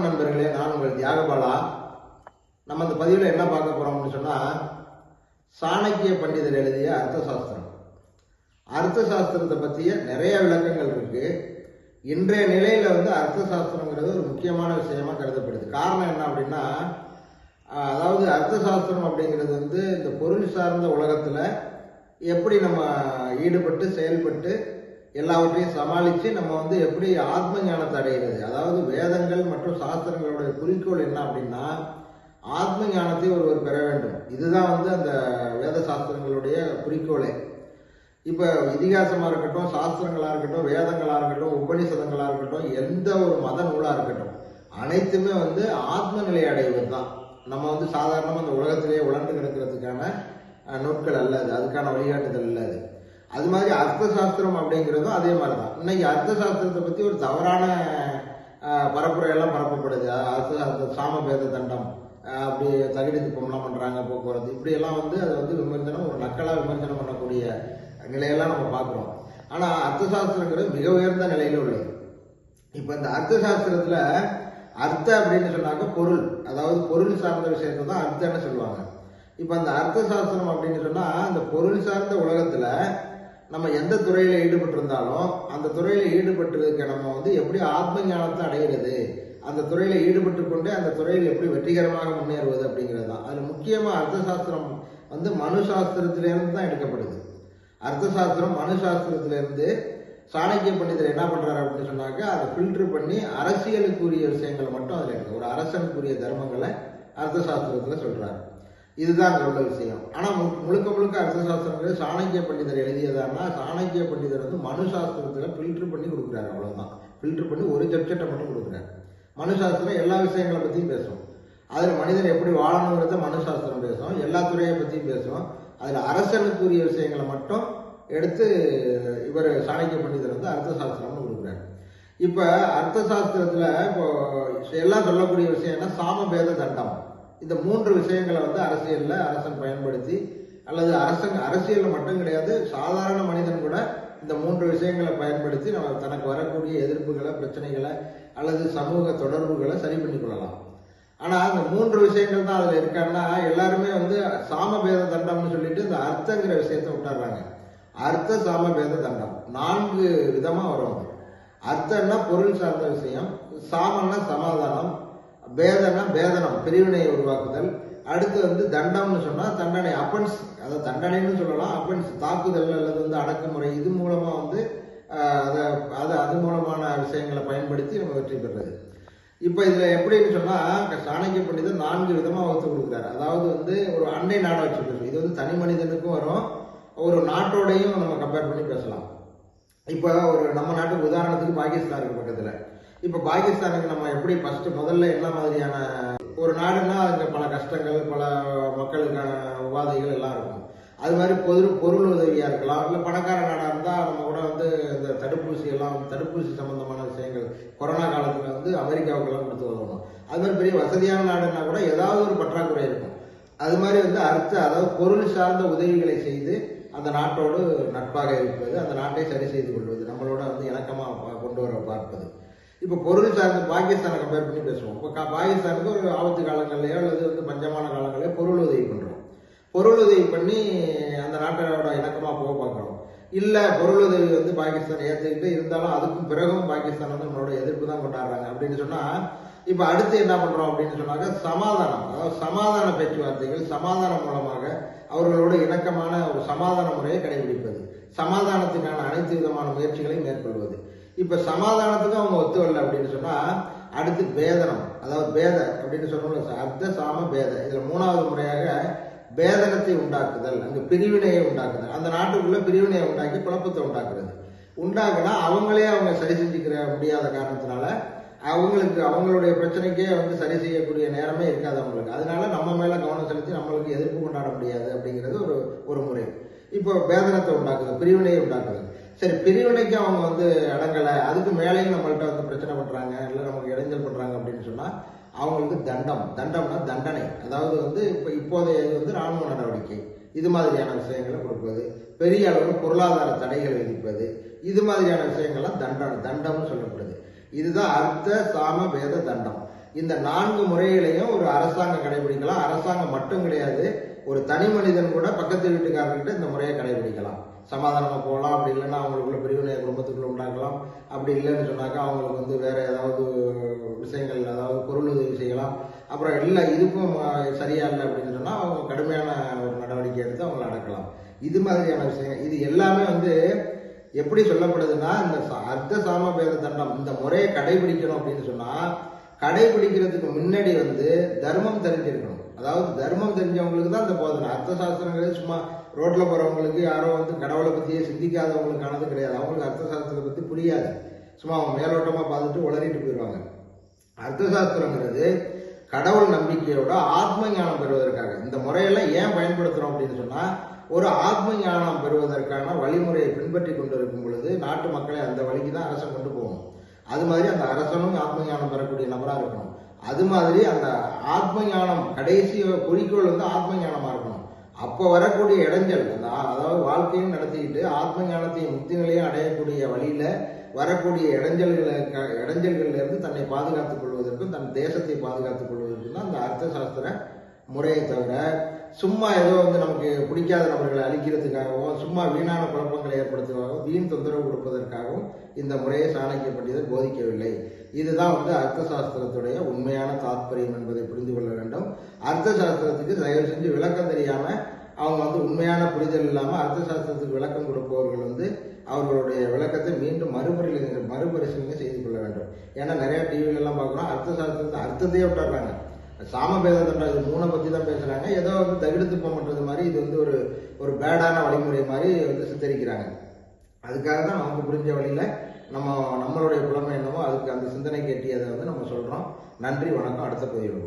வணக்கம் நண்பர்களே நான் உங்கள் தியாகபாலா. நம்ம இந்த பதிவில் என்ன பார்க்க போகிறோம்னு சொன்னால் சாணக்கிய பண்டிதர் எழுதிய அர்த்த சாஸ்திரம் அர்த்த சாஸ்திரத்தை பற்றிய நிறைய விளக்கங்கள் இருக்குது இன்றைய நிலையில் வந்து அர்த்த சாஸ்திரங்கிறது ஒரு முக்கியமான விஷயமாக கருதப்படுது. காரணம் என்ன அப்படின்னா அதாவது அர்த்த சாஸ்திரம் அப்படிங்கிறது வந்து இந்த பொருள் சார்ந்த உலகத்தில் எப்படி நம்ம ஈடுபட்டு செயல்பட்டு எல்லாவற்றையும் சமாளித்து நம்ம வந்து எப்படி ஆத்ம ஞானத்தை அடைகிறது அதாவது வேதங்கள் மற்றும் சாஸ்திரங்களுடைய குறிக்கோள் என்ன அப்படின்னா ஆத்ம ஞானத்தை ஒருவர் பெற வேண்டும். இதுதான் வந்து அந்த வேத சாஸ்திரங்களுடைய குறிக்கோளே. இப்போ இதிகாசமாக இருக்கட்டும் சாஸ்திரங்களாக இருக்கட்டும் வேதங்களாக இருக்கட்டும் உபனிஷதங்களாக இருக்கட்டும் எந்த ஒரு மத நூலாக இருக்கட்டும் அனைத்துமே வந்து ஆத்ம நிலை அடைவது தான் நம்ம வந்து சாதாரணமாக அந்த உலகத்திலேயே உழண்டு கிடக்கிறதுக்கான நூல்கள் நூட்கள் அல்ல அது. அதுக்கான வழிகாட்டுதல் அல்ல அது. அது மாதிரி அர்த்த சாஸ்திரம் அப்படிங்கிறதும் அதே மாதிரி தான் இன்னைக்கு அர்த்த சாஸ்திரத்தை பற்றி ஒரு தவறான பரப்புரையெல்லாம் பரப்பப்படுது. அஹ், சாமபேத தண்டம் அப்படி தகுதி திப்பம்லாம் பண்ணுறாங்க போக்குவரத்து. இப்படியெல்லாம் வந்து அதை வந்து விமர்சனம் ஒரு நக்கலாக விமர்சனம் பண்ணக்கூடிய நிலையெல்லாம் நம்ம பார்க்குறோம். ஆனால் அர்த்த சாஸ்திரங்கிறது மிக உயர்ந்த நிலையில் உள்ளது. இப்போ இந்த அர்த்த சாஸ்திரத்தில் அர்த்த அப்படின்னு சொன்னாக்க பொருள். அதாவது பொருள் சார்ந்த விஷயத்தை தான் அர்த்தம்னு சொல்லுவாங்க. இப்போ அந்த அர்த்த சாஸ்திரம் அப்படின்னு சொன்னால் அந்த பொருள் சார்ந்த உலகத்தில் நம்ம எந்த துறையில் ஈடுபட்டிருந்தாலும் அந்த துறையில் ஈடுபட்டிருக்க நம்ம வந்து எப்படி ஆத்ம ஞானத்தை அடைகிறது அந்த துறையில் ஈடுபட்டு கொண்டு அந்த துறையில் எப்படி வெற்றிகரமாக முன்னேறுவது அப்படிங்கிறது? தான் அதில் முக்கியமாக அர்த்த சாஸ்திரம் வந்து மனு சாஸ்திரத்திலேருந்து தான் எடுக்கப்படுது. அர்த்த சாஸ்திரம் மனு சாஸ்திரத்திலிருந்து சாணக்கிய பண்டிதர் என்ன பண்ணுறாரு அப்படின்னு சொன்னாக்க அதை ஃபில்டர் பண்ணி அரசியலுக்குரிய விஷயங்களை மட்டும் அதில் இருக்கு ஒரு அரசனுக்குரிய தர்மங்களை அர்த்த சாஸ்திரத்தில் சொல்றாரு. இதுதான் நல்ல விஷயம். ஆனால் மு- முழுக்க முழுக்க அர்த்தசாஸ்திரங்களே சாணக்கிய பண்டிதர் எழுதியதானா சாணக்கிய பண்டிதர் வந்து மனு சாஸ்திரத்தில் ஃபில்டர் பண்ணி கொடுக்குறாரு அவ்வளோதான் ஃபில்டர் பண்ணி ஒரு சப்ஜெக்டை மட்டும் கொடுக்குறாரு. மனு சாஸ்திரம் எல்லா விஷயங்களை பற்றியும் பேசும். அதில் மனிதன் எப்படி வாழணுங்கிறத மனு சாஸ்திரம் பேசும். எல்லா துறையை பற்றியும் பேசும். அதில் அரசனுக்குரிய விஷயங்களை மட்டும் எடுத்து இவர் சாணக்கிய பண்டிதர் வந்து அர்த்த சாஸ்திரம்னு கொடுக்குறாரு. இப்போ அர்த்த சாஸ்திரத்தில் இப்போ எல்லாம் சொல்லக்கூடிய விஷயம்னா சாமபேத தண்டம். இந்த மூன்று விஷயங்களை வந்து அரசியலில் அரசன் பயன்படுத்தி அல்லது அரசன் அரசியலில் மட்டும் கிடையாது சாதாரண மனிதன் கூட இந்த மூன்று விஷயங்களை பயன்படுத்தி நம்ம தனக்கு வரக்கூடிய எதிர்ப்புகளை பிரச்சனைகளை அல்லது சமூக தொடர்புகளை சரி பண்ணி கொள்ளலாம் அந்த மூன்று விஷயங்கள் தான் அதில் இருக்கான்னா எல்லாருமே வந்து சாமபேத தண்டம்னு சொல்லிட்டு இந்த அர்த்தங்கிற விஷயத்த விட்டுறாங்க அர்த்த சாமபேத தண்டம். நான்கு விதமாக வரும் அர்த்தம்னா பொருள் சார்ந்த விஷயம் சாமன்னா சமாதானம் வேதனை பேதனம் பிரிவினையை உருவாக்குதல். அடுத்து வந்து தண்டம்னு சொன்னால் தண்டனை அப்பன்ஸ் அதாவது தண்டனைன்னு சொல்லலாம். அப்பன்ஸ் தாக்குதல் அல்லது வந்து அடக்குமுறை இது மூலமாக வந்து அதை அதை அது அது மூலமான விஷயங்களை பயன்படுத்தி நம்ம வெற்றி பெறுறது. இப்போ இதில் எப்படின்னு சொன்னால் சாணக்கிய பண்டிதர் நான்கு விதமாக வகுத்து கொடுக்குறாரு. அதாவது வந்து ஒரு அண்டை நாடை வச்சு பேசுவோம் இது வந்து தனி மனிதனுக்கும் வரும். ஒரு நாட்டோடையும் நம்ம கம்பேர் பண்ணி பேசலாம். இப்போ ஒரு நம்ம நாட்டுக்கு உதாரணத்துக்கு பாகிஸ்தான் இருக்கு பக்கத்தில். இப்போ பாகிஸ்தானுக்கு நம்ம எப்படி ஃபர்ஸ்ட் முதல்ல என்ன மாதிரியான ஒரு நாடுன்னா அங்க பல கஷ்டங்கள் பல மக்களுக்கான உபாதைகள் எல்லாம் இருக்கும். அது மாதிரி பொது பொருள் உதவியா இருக்கலாம். இல்லை பணக்கார நாடா இருந்தா நம்ம கூட வந்து இந்த தடுப்பூசி எல்லாம் தடுப்பூசி சம்பந்தமான விஷயங்கள் கொரோனா காலத்துல வந்து அமெரிக்காவுக்கெல்லாம் கொடுத்து உதவணும். அது மாதிரி பெரிய வசதியான நாடுன்னா கூட ஏதாவது ஒரு பற்றாக்குறை இருக்கும். அது மாதிரி வந்து அடுத்த அதாவது பொருள் சார்ந்த உதவிகளை செய்து அந்த நாட்டோடு நட்பாக இருப்பது அந்த நாட்டை சரி செய்து கொள்வது நம்மளோட வந்து இணக்கமாக கொண்டு வர பார்ப்பது. இப்போ பொருள் சார்ந்து பாகிஸ்தானை கம்பேர் பண்ணி பேசுவோம். இப்போ பாகிஸ்தானுக்கு ஒரு ஆபத்து காலங்கள்லையோ அல்லது வந்து பஞ்சமான காலங்களையோ பொருள் உதவி பண்ணுறோம் பொருள் உதவி பண்ணி அந்த நாட்டோட இணக்கமாக போக பார்க்குறோம். இல்லை பொருள் உதவி வந்து பாகிஸ்தான் ஏற்றுக்கிட்டு இருந்தாலும் அதுக்கும் பிறகும் பாகிஸ்தான் வந்து நம்மளோட எதிர்ப்பு தான் கொண்டாடுறாங்க. அப்படின்னு சொன்னால் இப்போ அடுத்து என்ன பண்ணுறோம் அப்படின்னு சொன்னாக்க சமாதானம் அதாவது சமாதான பேச்சுவார்த்தைகள் சமாதானம் மூலமாக அவர்களோட இணக்கமான ஒரு சமாதான முறையை கடைபிடிப்பது. சமாதானத்துக்கான அனைத்து விதமான முயற்சிகளையும் மேற்கொள்வது. இப்ப சமாதானத்துக்கு அவங்க ஒத்து வரல அப்படின்னு சொன்னா அடுத்து பேதனம். அதாவது பேத அப்படின்னு சொன்னோம்ல அர்த்த சாம பேத. இதுல மூணாவது முறையாக பேதனத்தை உண்டாக்குதல் அந்த பிரிவினையை உண்டாக்குதல். அந்த நாட்டுக்குள்ள பிரிவினையை உண்டாக்கி குழப்பத்தை உண்டாக்குறது. உண்டாக்குனா அவங்களே அவங்க சரி செஞ்சுக்கிற முடியாத காரணத்தினால அவங்களுக்கு அவங்களுடைய பிரச்சனைக்கே வந்து சரி செய்யக்கூடிய நேரமே இருக்காது அவங்களுக்கு. அதனால நம்ம மேல கவனம் செலுத்தி நம்மளுக்கு எதிர்ப்பு கொண்டாட முடியாது அப்படிங்கிறது ஒரு ஒரு முறை. இப்போ பேதனத்தை உண்டாக்குது பிரிவினையை உண்டாக்குது சரி பிரிவினைக்கு அவங்க வந்து அடங்கலை அதுக்கு மேலேயும் நம்மள்கிட்ட வந்து பிரச்சனை பண்ணுறாங்க இல்லை நமக்கு இடைஞ்சல் பண்ணுறாங்க அப்படின்னு சொன்னால் அவங்களுக்கு தண்டம் தண்டம்னா தண்டனை. அதாவது வந்து இப்போ இப்போதைய இது வந்து ராணுவ நடவடிக்கை. இது மாதிரியான விஷயங்களை கொடுப்பது. பெரிய அளவு பொருளாதார தடைகள் விதிப்பது. இது மாதிரியான விஷயங்கள்லாம் தண்டம் தண்டம்னு சொல்லப்படுது. இதுதான் அர்த்த சாம வேத தண்டம். இந்த நான்கு முறைகளையும் ஒரு அரசாங்கம் கடைபிடிக்கலாம். அரசாங்கம் மட்டும் கிடையாது ஒரு தனி மனிதன் கூட பக்கத்து வீட்டுக்காரர்கிட்ட இந்த முறையை கடைபிடிக்கலாம். சமாதானமாக போகலாம். அப்படி இல்லைன்னா அவங்களுக்குள்ள பிரிவினை குடும்பத்துக்குள்ள உண்டாக்கலாம். அப்படி இல்லைன்னு சொன்னாக்கா அவங்களுக்கு வந்து வேற ஏதாவது விஷயங்கள் அதாவது பொருள் உதவி செய்யலாம். அப்புறம் இல்லை இதுக்கும் சரியா இல்லை அப்படின்னு சொன்னால் அவங்க கடுமையான ஒரு நடவடிக்கை எடுத்து அவங்களை அடக்கலாம். இது மாதிரியான விஷயங்கள். இது எல்லாமே வந்து எப்படி சொல்லப்படுதுன்னா இந்த அர்த்த சாமபேத தண்டம் இந்த முறையை கடைபிடிக்கணும் அப்படின்னு சொன்னால் கடைபிடிக்கிறதுக்கு முன்னாடி வந்து தர்மம் தெரிஞ்சிருக்கணும். அதாவது தர்மம் தெரிஞ்சவங்களுக்கு தான் இந்த போதனை. அர்த்த சாஸ்திரங்களே சும்மா ரோட்டில் போகிறவங்களுக்கு யாரோ வந்து கடவுளை பற்றியே சிந்திக்காதவங்களுக்கானது கிடையாது. அவங்களுக்கு அர்த்த சாஸ்திரத்தை பற்றி புரியாது. சும்மா அவங்க மேலோட்டமாக பார்த்துட்டு உளறிட்டு போயிடுவாங்க அர்த்த சாஸ்திரங்கிறது கடவுள் நம்பிக்கையோட ஆத்ம ஞானம் பெறுவதற்காக. இந்த முறையெல்லாம் ஏன் பயன்படுத்துகிறோம் அப்படின்னு சொன்னால் ஒரு ஆத்ம ஞானம் பெறுவதற்கான வழிமுறையை பின்பற்றி கொண்டு இருக்கும் பொழுது நாட்டு மக்களை அந்த வழிக்கு தான் அரசு கொண்டு போகணும். அது மாதிரி அந்த அரசனும் ஆத்ம ஞானம் பெறக்கூடிய நபராக இருக்கணும். அது மாதிரி அந்த ஆத்ம ஞானம் கடைசி குறிக்கோள் வந்து ஆத்ம ஞானமாக இருக்கணும். அப்போ வரக்கூடிய இடைஞ்சல் அந்த அதாவது வாழ்க்கையும் நடத்திக்கிட்டு ஆத்ம ஞானத்தையும் முக்தி நிலையும் அடையக்கூடிய வழியில் வரக்கூடிய இடைஞ்சல்களை க- இடைஞ்சல்கள்ல இருந்து தன்னை பாதுகாத்துக் கொள்வதற்கும் தன் தேசத்தை பாதுகாத்துக் கொள்வதற்கும் தான் அந்த அர்த்த சாஸ்திர முறையை தவிர சும்மா ஏதோ வந்து நமக்கு பிடிக்காத நபர்களை அழிக்கிறதுக்காகவும் சும்மா வீணான குழப்பங்களை ஏற்படுத்துவதாகவும் வீண் தொந்தரவு கொடுப்பதற்காகவும் இந்த முறையை சாணக்கிய பண்டிதர் போதிக்கவில்லை. இதுதான் வந்து அர்த்த சாஸ்திரத்துடைய உண்மையான தாத்பரியம் என்பதை புரிந்து கொள்ள வேண்டும். அர்த்த சாஸ்திரத்துக்கு தயவு செஞ்சு விளக்கம் தெரியாமல் அவங்க வந்து உண்மையான புரிதல் இல்லாமல் அர்த்த சாஸ்திரத்துக்கு விளக்கம் கொடுப்பவர்கள் வந்து அவர்களுடைய விளக்கத்தை மீண்டும் மறுபரிசீலனை மறுபரிசீலனை செய்து கொள்ள வேண்டும். ஏன்னா நிறையா டிவிலெல்லாம் பார்க்குறோம் அர்த்த சாஸ்திரத்தை அர்த்தத்தையே விட்டுறாங்க. சாமபேத தண்டம் இது மூணை பத்தி தான் பேசுறாங்க. ஏதோ வந்து தகுடு துப்பம் பண்றது மாதிரி இது வந்து ஒரு ஒரு பேடான வழிமுறை மாதிரி வந்து சித்தரிக்கிறாங்க. அதுக்காக தான் நமக்கு புரிஞ்ச வழியில நம்ம நம்மளுடைய புலமை என்னமோ அதுக்கு அந்த சிந்தனை கேட்டியதை வந்து நம்ம சொல்றோம். நன்றி வணக்கம். அடுத்த பதிவு